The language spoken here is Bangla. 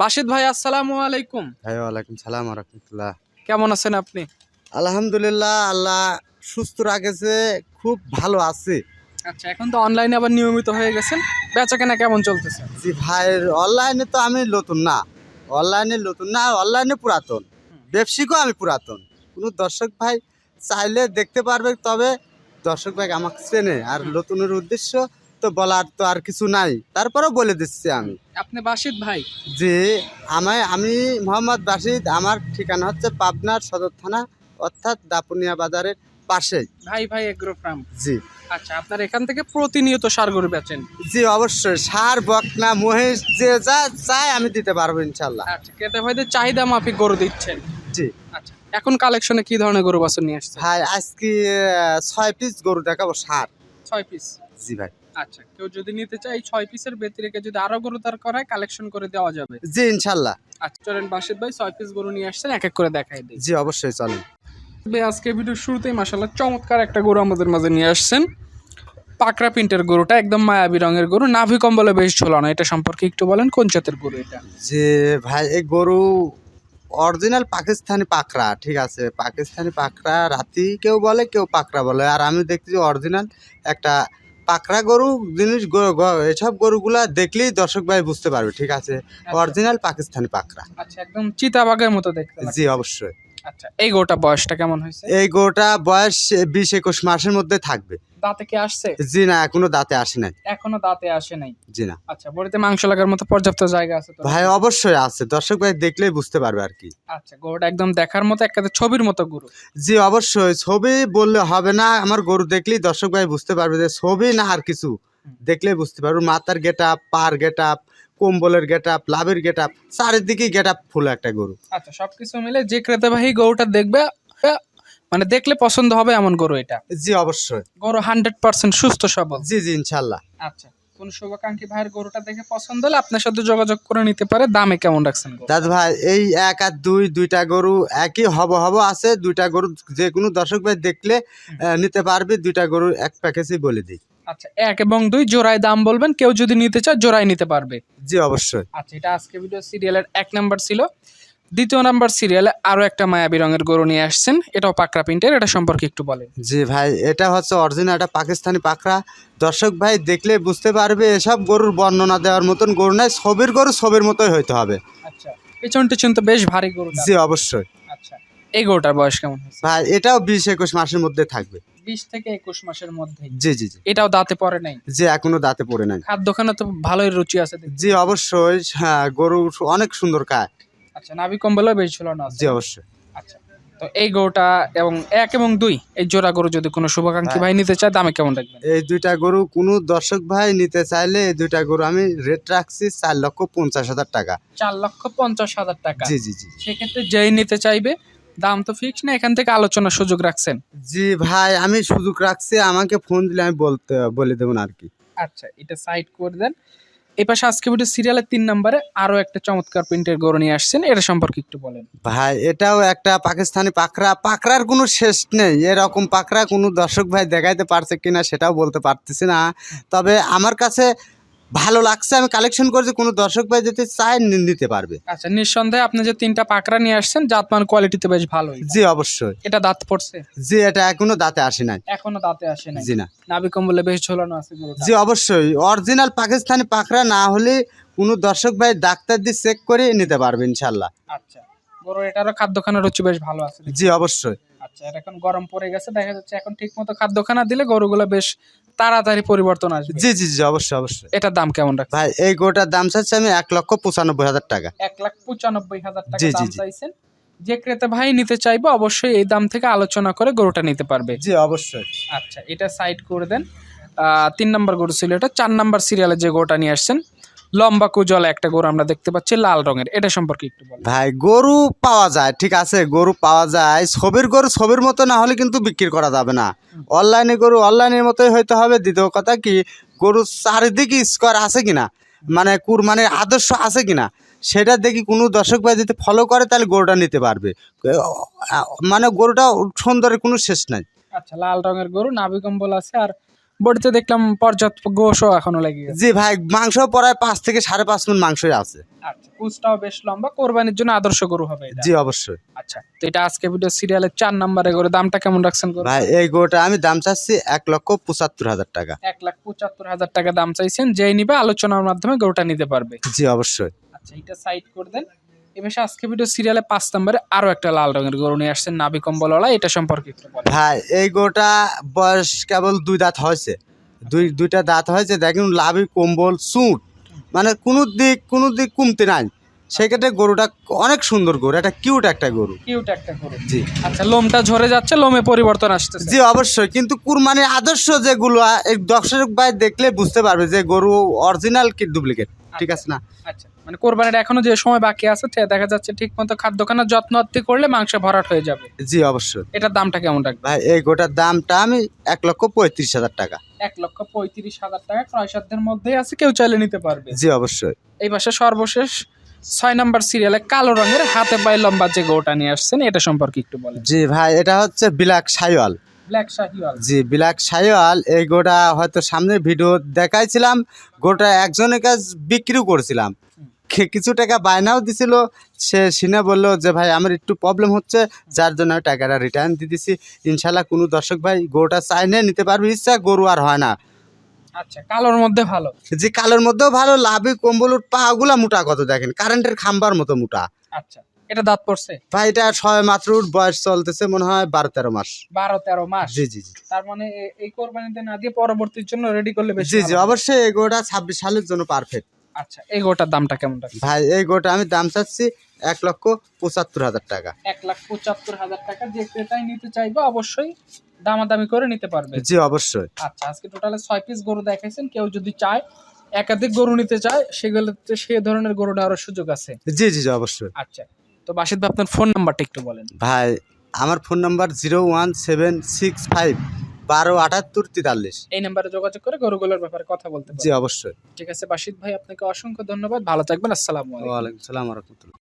বাসিদ ভাই আসসালামু আলাইকুম। ভাই ওয়ালাইকুম সালাম রহমতুল্লাহ। কেমন আছেন আপনি? আলহামদুলিল্লাহ আল্লাহ সুস্থ রাখেছে খুব ভালো আছে। আচ্ছা এখন তো অনলাইনে আবার নিয়মিত হয়ে গেছেন। বেচা কেনা কেমন চলতেছে? জি ভাই অনলাইনে তো আমি নতুন না। অনলাইনে নতুন না অনলাইনে পুরাতন। ব্যবসায়িকও আমি পুরাতন। কোনো দর্শক ভাই চাইলে দেখতে পারবে তবে দর্শক ভাই আমাকে চেনে। আর নতুনের উদ্দেশ্য তো বলার তো আর কিছু নাই। তারপরেও বলে দিচ্ছি আমি। আপনি বাসিদ ভাই? যে আমায় আমি মোহাম্মদ বাসিদ আমার ঠিকানা হচ্ছে পাবনার সদর থানা অর্থাৎ দাপুনিয়া বাজারের পাশেই। ভাই ভাই এগ্রো ফার্ম জি। আচ্ছা আপনার এখান থেকে প্রতিনিয়ত সার গরু বেচেন? জি অবশ্যই। সার বকনা মহিষ যে যা চাই আমি দিতে পারব ইনশাল্লাহ আচ্ছা ক্রেতা ভাইদের চাহিদা মাফিক গরু দিচ্ছেন? জি। আচ্ছা এখন কালেকশনে কি ধরনের গরু বাছুর নিয়ে আসছে ভাই আজকে ছয় পিস গরু দেখাবো সার। ছয় পিস। জি ভাই। আচ্ছা কেউ যদি নিতে চায় ছয় পিসের ব্যতিরেকে যদি আরও গরু তার করায় কালেকশন করে দেওয়া যাবে? জি ইনশাল্লাহ। আচ্ছা চলেন বাসিদ ভাই ছয় পিস গরু নিয়ে আসছেন এক এক করে দেখাই দিই। জি অবশ্যই চলেন। আজকে ভিডিওর শুরুতেই মাসাল্লাহ চমৎকার একটা গরু আমাদের মাঝে নিয়ে আসছেন। পাকড়া প্রিন্টের গরুটা একদম মায়াবী রঙের গরু নাভি কম্বলে বেশ ঝোলানো। এটা সম্পর্কে একটু বলেন কোন জাতের গরু এটা? যে ভাই এই গরু অরিজিনাল পাকিস্তানি পাকড়া ঠিক আছে? পাকিস্তানি পাকড়া রাতি কেউ বলে কেউ পাকড়া বলে। আর আমি দেখছি অরিজিনাল একটা পাকড়া গরু জিনিস এসব গরুগুলা দেখলেই দর্শক ভাই বুঝতে পারবে ঠিক আছে? অরিজিনাল পাকিস্তানি পাকড়া। আচ্ছা একদম চিতাবাগের মতো দেখতে জি অবশ্যই। আচ্ছা এই গোটা বয়সটা কেমন হয়েছে? এই গোটা বয়স বিশ একুশ মাসের মধ্যে থাকবে। দাঁতে কি আসছে? জি না এখনও দাঁতে আসে নাই। এখনও দাঁতে আসে নাই? জি না। আচ্ছা বড়িতে মাংস লাগার মতো পর্যাপ্ত জায়গা আছে তো? ভাই অবশ্যই আছে। দর্শক ভাই দেখলেই বুঝতে পারবে আর কি। আচ্ছা গরুটা একদম দেখার মতো একটা ছবির মতো গরু। জি অবশ্যই। ছবি বললে হবে না আমার গরু দেখলেই দর্শক ভাই বুঝতে পারবে যে ছবি না আর কিছু। দেখলেই বুঝতে পারবে। মাথার গেট আপ পার গেট আপ কম্বলের গেট আপ লাভের গেট আপ চারিদিকে গেট আপ ফুল একটা গরু। আচ্ছা সবকিছু মিলে যে ক্রেতা ভাই গরুটা দেখবে আহ, মানে দেখলে পছন্দ হবে এমন গরু এটা। জি অবশ্যই। গরু হান্ড্রেড পার্সেন্ট সুস্থ সবল। জি জি ইনশাল্লাহ। আচ্ছা কোন শুভাকাঙ্ক্ষী ভাইয়ের গরুটা দেখে পছন্দ হলে আপনার সাথে যোগাযোগ করে নিতে পারে। দামে কেমন রাখছেন? দাদু ভাই এই এক আর দুই দুইটা গরু একই হব হব আছে। দুইটা গরু যে কোনো দর্শক ভাই দেখলে নিতে পারবে। দুইটা গরু এক প্যাকেজই বলে দিই। আচ্ছা এক এবং দুই জোড়ায় দাম বলবেন। কেউ যদি নিতে চায় জোড়ায় নিতে পারবে। জি অবশ্যই। আচ্ছা এটা আজকে ভিডিও সিরিয়ালের এক নাম্বার ছিল। দ্বিতীয় নাম্বার সিরিয়ালে আরও একটা মায়াবী রঙের গরু নিয়ে আসছেন। এটাও পাকড়া প্রিন্টের এটা সম্পর্কে একটু বলেন। জি ভাই এটা হচ্ছে অরিজিনাল একটা পাকিস্তানি পাখরা দর্শক ভাই দেখলে বুঝতে পারবে এসব গরুর বর্ণনা দেওয়ার মতন গরু নাই ছবির গরু ছবির মতোই হইতে হবে। আচ্ছা পেছন টেছন তো বেশ ভারী গরু জি অবশ্যই। আচ্ছা এই গরুটার বয়স কেমন ভাই এটাও বিশ একুশ মাসের মধ্যে থাকবে। বিশ থেকে একুশ মাসের মধ্যে জি জি জি। এটাও দাঁতে পড়ে নাই? জি এখনও দাঁতে পড়ে নাই। খাদ্যখানা তো ভালোই রুচি আছে। জি অবশ্যই হ্যাঁ গরু অনেক সুন্দর খায়। আচ্ছা নাভি কম্বলও বেশ ঝুলানো আছে। জি অবশ্যই। আচ্ছা তো এই গরুটা এবং এক এবং দুই এই জোড়া গরু যদি কোনো শুভাকাঙ্ক্ষী ভাই নিতে চায় দামে কেমন রাখবেন এই দুইটা গরু কোনো দর্শক ভাই নিতে চাইলে এই দুইটা গরু আমি রেট রাখছি চার লক্ষ পঞ্চাশ হাজার টাকা। চার লক্ষ পঞ্চাশ হাজার টাকা। জি জি জি। সেক্ষেত্রে যেই নিতে চাইবে দাম তো ফিক্স না এখান থেকে আলোচনার সুযোগ রাখছেন? জি ভাই আমি সুযোগ রাখছি আমাকে ফোন দিলে আমি বলতে বলে দেবো আর কি। আচ্ছা এটা সাইড করে দেন। এই পাশে আজকে ভিডিও সিরিয়ালের তিন নম্বরে আরও একটা চমৎকার প্রিন্টের গরু নিয়ে আসছেন। এটা সম্পর্কে একটু বলেন। ভাই, এটাও একটা পাকিস্তানি পাকড়া। পাকড়ার কোনো শেষ নেই। এরকম পাকড়া কোনো দর্শক ভাই দেখাইতে পারছে কিনা সেটাও বলতে পারতেছি না। তবে আমার কাছে ভালো লাগছে আমি কালেকশন করেছি কোনো দর্শক ভাই যদি চায় নিতে পারবে। আচ্ছা নিঃসন্দেহে আপনি যে তিনটা পাকড়া নিয়ে আসছেন জাতমান কোয়ালিটিতে বেশ ভালোই। জি অবশ্যই। এটা দাঁত পড়ছে? জি এটা এখনও দাঁতে আসে নাই। এখনও দাঁতে আসে নাই? জি না। নাভি কম্বলে বেশ ঝোলানো আছে জি অবশ্যই। অরিজিনাল পাকিস্তানি পাকড়া না হলে কোনো দর্শক ভাই ডাক্তার দিয়ে চেক করে নিতে পারবে ইনশাল্লাহ আচ্ছা। গরু এটারও খাদ্যখানা রুচি বেশ ভালো আছে জি অবশ্যই। আচ্ছা এখন গরম পড়ে গেছে দেখা যাচ্ছে এখন ঠিক মতো খাদ্যখানা দিলে গরুগুলো বেশ তাড়াতাড়ি পরিবর্তন আসবে। জি জি জি অবশ্যই অবশ্যই। এটার দাম কেমন রাখবে ভাই এই গোটার দাম চাচ্ছি আমি এক লক্ষ পঁচানব্বই হাজার টাকা। এক লাখ পঁচানব্বই হাজার টাকা জি, জি, দাম জি। চাইছেন। যে ক্রেতা ভাই নিতে চাইব অবশ্যই এই দাম থেকে আলোচনা করে গরুটা নিতে পারবে। জি অবশ্যই। আচ্ছা এটা সাইড করে দেন। আহ, তিন নম্বর গরু ছিল এটা। চার নম্বর সিরিয়ালে যে গরুটা নিয়ে আসছেন লম্বা কুজলা একটা গরু আমরা দেখতে পাচ্ছি লাল রঙের। এটা সম্পর্কে একটু ভাই গরু পাওয়া যায় ঠিক আছে? গরু পাওয়া যায়। ছবির গরু ছবির মতো না হলে কিন্তু বিক্রি করা যাবে না। অনলাইনে গরু অনলাইনের মতোই হইতে হবে। দ্বিতীয় কথা কি গরু চারিদিকে স্কোয়ার আছে কিনা? মানে কুরবানির আদর্শ আছে কিনা? সেটা দেখি কোনো দর্শক ভাই যদি ফলো করে তাহলে গরুটা নিতে পারবে। মানে গরুটা সুন্দরের কোনো শেষ নাই। আচ্ছা লাল রঙের গরু নাভি কম্বল আছে আর বডিতে দেখলাম পর্যাপ্ত গোশও এখনও লেগে গেছে। জি ভাই মাংস প্রায় পাঁচ থেকে সাড়ে পাঁচ মন মাংসই আছে। আচ্ছা কুচটাও বেশ লম্বা কোরবানির জন্য আদর্শ গরু হবে এটা। জি অবশ্যই। আচ্ছা তো এটা আজকে ভিডিও সিরিয়ালের চার নম্বরে করে দামটা কেমন রাখছেন গরু? ভাই এই গরুটা আমি দাম চাচ্ছি এক লক্ষ পঁচাত্তর হাজার টাকা। এক লাখ পঁচাত্তর হাজার টাকা দাম চাইছেন যেই নিবে আলোচনার মাধ্যমে গরুটা নিতে পারবে। জি অবশ্যই। আচ্ছা এটা সাইড করে দেন। এবার আজকে ভিডিও সিরিয়ালে পাঁচ নম্বরে আরও একটা লাল রঙের গরু নিয়ে আসছেন নাভি কম্বলওয়ালা এটা সম্পর্কে একটু বলেন। ভাই এই গরুটা বয়স কেবল দুই দাঁত হয়েছে। দুই দুইটা দাঁত হয়েছে দেখুন লাভি কম্বল সুট। মানে কোনো দিক কোনো দিক কমতে নাই। সেক্ষেত্রে গরুটা অনেক সুন্দর গরু এটা কিউট একটা গরু। কিউট একটা গরু। জি। আচ্ছা লোমটা ঝরে যাচ্ছে লোমে পরিবর্তন আসছে জি অবশ্যই। কিন্তু কুরবানির আদর্শ যেগুলো এই দর্শক ভাই দেখলে বুঝতে পারবে যে গরু অরিজিনাল কি ডুপ্লিকেট ঠিক আছে না? আচ্ছা। মানে কোরবানির এখনও যে সময় বাকি আছে দেখা যাচ্ছে ঠিক মতো খাদ্য খানার যত্ন করলে মাংস ভরাট হয়ে যাবে। জি অবশ্যই। এটার দামটা কেমন রাখবে ভাই এই গোটার দামটা আমি এক লক্ষ পঁয়ত্রিশ হাজার টাকা। এক লক্ষ পঁয়ত্রিশ হাজার টাকা ক্রয় সাধ্যের মধ্যেই আছে কেউ চাইলে নিতে পারবে। জি অবশ্যই। এই পাশে সর্বশেষ ছয় নাম্বার সিরিয়ালে কালো রঙের হাতে পায়ে লম্বা যে গোটা নিয়ে আসছেন এটা সম্পর্কে একটু বলেন। জি ভাই এটা হচ্ছে ব্ল্যাক সাইওয়াল ব্ল্যাক শাহিওয়াল। জি ব্ল্যাক সাইওয়াল এই গোটা হয়তো সামনে ভিডিও দেখাইছিলাম গোটা একজনের কাছ বিক্রিও করেছিলাম। কিছু টাকা বায়নাও দিছিল সে সিনে বলল যে ভাই আমার একটু প্রবলেম হচ্ছে যার জন্য আমি টাকাটা রিটার্ন দিয়ে দিছি। ইনশাল্লাহ কোনো দর্শক ভাই গরুটা চাইনে নিতে পারবে ইচ্ছা গরু আর হয় না। আচ্ছা কালোর মধ্যে ভালো। যে কালোর মধ্যেও ভালো লাভি কম্বলের পাগুলা মোটা কত দেখেন? কারেন্টের খাম্বার মতো মোটা। আচ্ছা এটা দাঁত পড়ছে? ভাই এটা ছয় মাত্র বয়স চলতেছে মনে হয় বারো তেরো মাস। বারো তেরো মাস? জি জি জি। তার মানে এই কোরবানিতে না দিয়ে পরবর্তীর জন্য রেডি করলে বেশি জি জি অবশ্যই এই গোটা ছাব্বিশ সালের জন্য পারফেক্ট আচ্ছা এই গোটার দামটা কেমন রাখবে ভাই এই গোটা আমি দাম চাচ্ছি এক লক্ষ পঁচাত্তর হাজার টাকা। এক লাখ পঁচাত্তর হাজার টাকা যে ক্রেতাই নিতে চাইবে অবশ্যই দামাদামি করে নিতে পারবে। জি অবশ্যই। আচ্ছা আজকে টোটালে ছয় পিস গরু দেখাইছেন কেউ যদি চায় একাধিক গরু নিতে চায় সেগুলোতে সে ধরনের গরু নেওয়ার সুযোগ আছে। জি জি জি অবশ্যই। আচ্ছা তো বাসিদ ভাই আপনার ফোন নাম্বারটা একটু বলেন। ভাই আমার phone number zero one seven six five বারো আটাত্তর তেতাল্লিশ। এই নাম্বারে যোগাযোগ করে গরুগুলোর ব্যাপারে কথা বলতে জি অবশ্যই। ঠিক আছে বাসিদ ভাই আপনাকে অসংখ্য ধন্যবাদ। ভালো থাকবেন আসসালাম আলাইকুম। ওয়ালাইকুম সালাম রহমতুল্লাহ।